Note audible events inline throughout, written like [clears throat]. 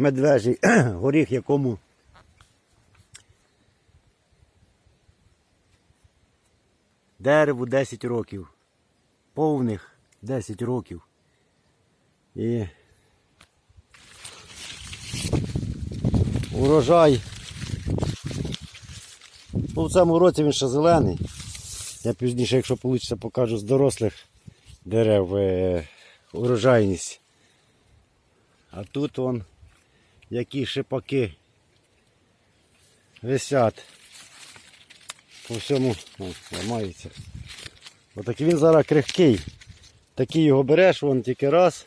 медвежий [clears throat] горіх, якому дереву 10 років. Повних 10 років. І урожай. Ну, в цьому році він ще зелений. Я пізніше, якщо вийде, покажу з дорослих дерев е, урожайність. А тут он які шипаки висять по всьому О, ламається. Отакий він зараз крихкий. Такий його береш, вон тільки раз,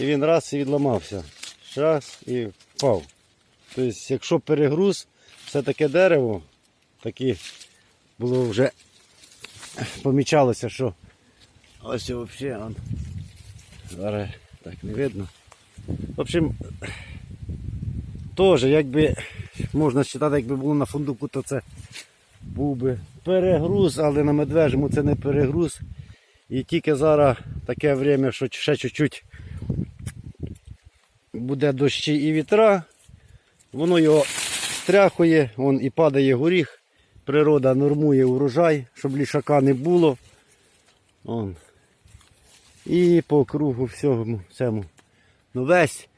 і він раз і відламався. Раз і впав. Тобто, якщо перегруз, все таке дерево, такі було вже помічалося, що ось взагалі. Зараз так не видно. В общем, теж, якби можна вважати, якби було на фундуку, то це був би перегруз, але на медвежому це не перегруз. І тільки зараз таке время, що ще чуть-чуть буде дощі і вітра, воно його стряхує, вон і падає горіх. Природа нормує урожай, щоб лішака не було. Вон. І по кругу всьому цьому. Ну весь.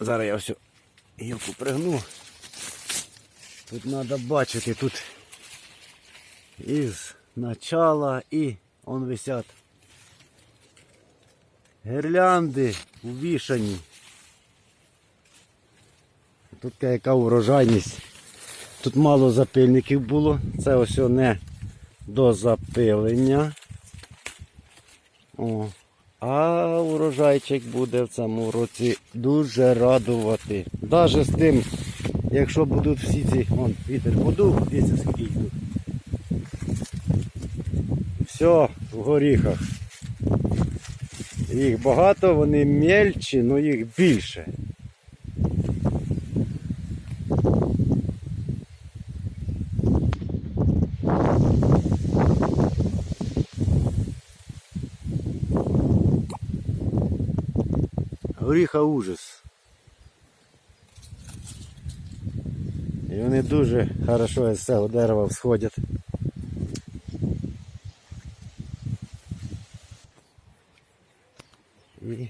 Зараз я все гілку пригну. Тут треба бачити, тут із начала і он висять. Гірлянди увішані. Тут яка урожайність. Тут мало запильників було. Це ось не до запилення. О. А урожайчик буде в цьому році дуже радувати. Навіть з тим, якщо будуть всі ці, вон, вітер подув, дивіться скільки йдуть. Все в горіхах. Їх багато, вони мельчі, але їх більше. Горіха ужас. І вони дуже хорошо з цього дерева всходять. І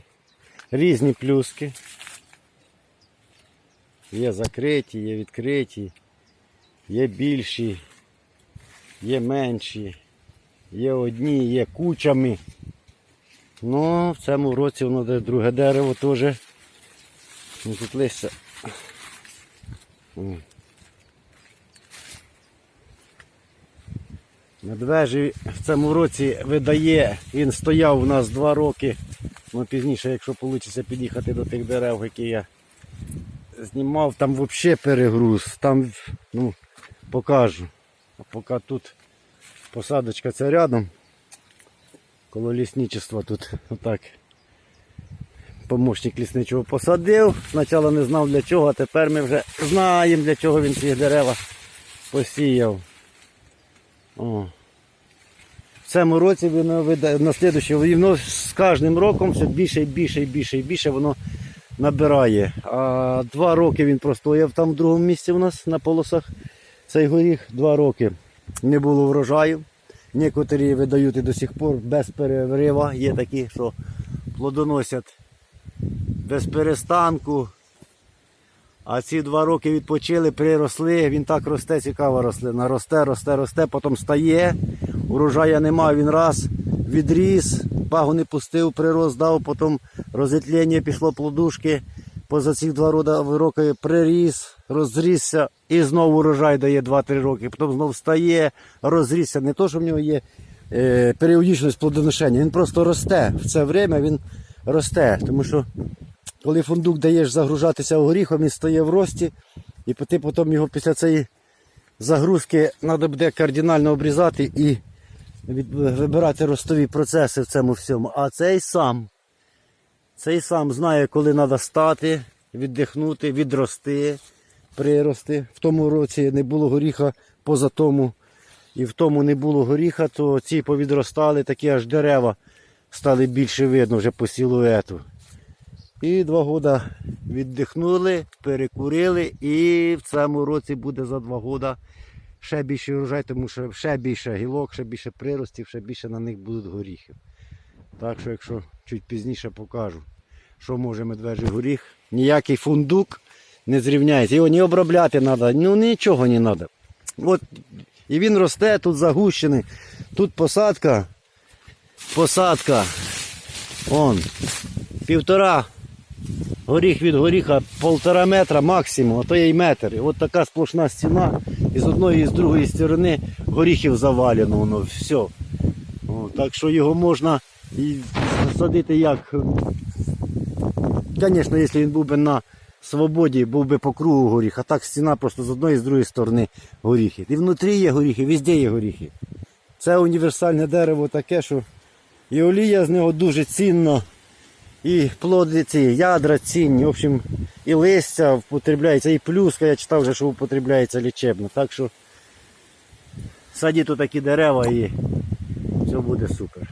різні плюски. Є закриті, є відкриті, є більші, є менші, є одні, є кучами. Ну, в цьому році воно де друге дерево теж. Ну, тут листя. М. Медвежий в цьому році видає, він стояв у нас два роки. Ну, пізніше, якщо вийде під'їхати до тих дерев, які я знімав, там взагалі перегруз. Там, ну, покажу. А поки тут посадочка ця рядом. Коло лісничества тут отак. Помощник лісничого посадив. Спочатку не знав для чого, а тепер ми вже знаємо для чого він ці дерева посіяв. О. В цьому році воно на слідуючий, воно з кожним роком все більше і більше і більше і більше воно набирає. А два роки він простояв там в другому місці у нас на полосах. Цей горіх два роки не було врожаю. Некоторі видають і до сих пор без перерива. Є такі, що плодоносять без перестанку. А ці два роки відпочили, приросли, він так росте, цікава рослина. Росте, росте, росте, потім стає. Урожая немає, він раз відріс, пагу не пустив, прирост дав, потім розітлення пішло плодушки. Поза ці два роки приріс, розрісся і знову урожай дає 2-3 роки. Потім знову встає, розрісся. Не то, що в нього є е, періодичність плодоношення, він просто росте. В це время він росте. Тому що коли фундук даєш загружатися горіхом, він стає в рості, і ти потім його після цієї загрузки треба буде кардинально обрізати і вибирати ростові процеси в цьому всьому. А цей сам, цей сам знає, коли треба стати, віддихнути, відрости, прирости. В тому році не було горіха поза тому, і в тому не було горіха, то ці повідростали, такі аж дерева стали більше видно вже по силуету. І два роки віддихнули, перекурили і в цьому році буде за два роки ще більше урожай, тому що ще більше гілок, ще більше приростів, ще більше на них будуть горіхів. Так що, якщо чуть пізніше покажу, що може медвежий горіх, ніякий фундук не зрівняється. Його не обробляти треба, ну нічого не треба. От, і він росте, тут загущений, тут посадка, посадка, он, півтора горіх від горіха, полтора метра максимум, а то є й метр. І от така сплошна стіна, і з одної і з другої сторони горіхів завалено, воно все. О, так що його можна і садити як. Звісно, якщо він був би на свободі, був би по кругу горіх, а так стіна просто з одної і з другої сторони горіхи. І внутрі є горіхи, везде є горіхи. Це універсальне дерево таке, що і олія з нього дуже цінна, і плоди ці, ядра цінні, в общем, і листя впотребляється, і плюска, я читав вже, що употребляється лічебно. Так що садіть такі дерева і все буде супер.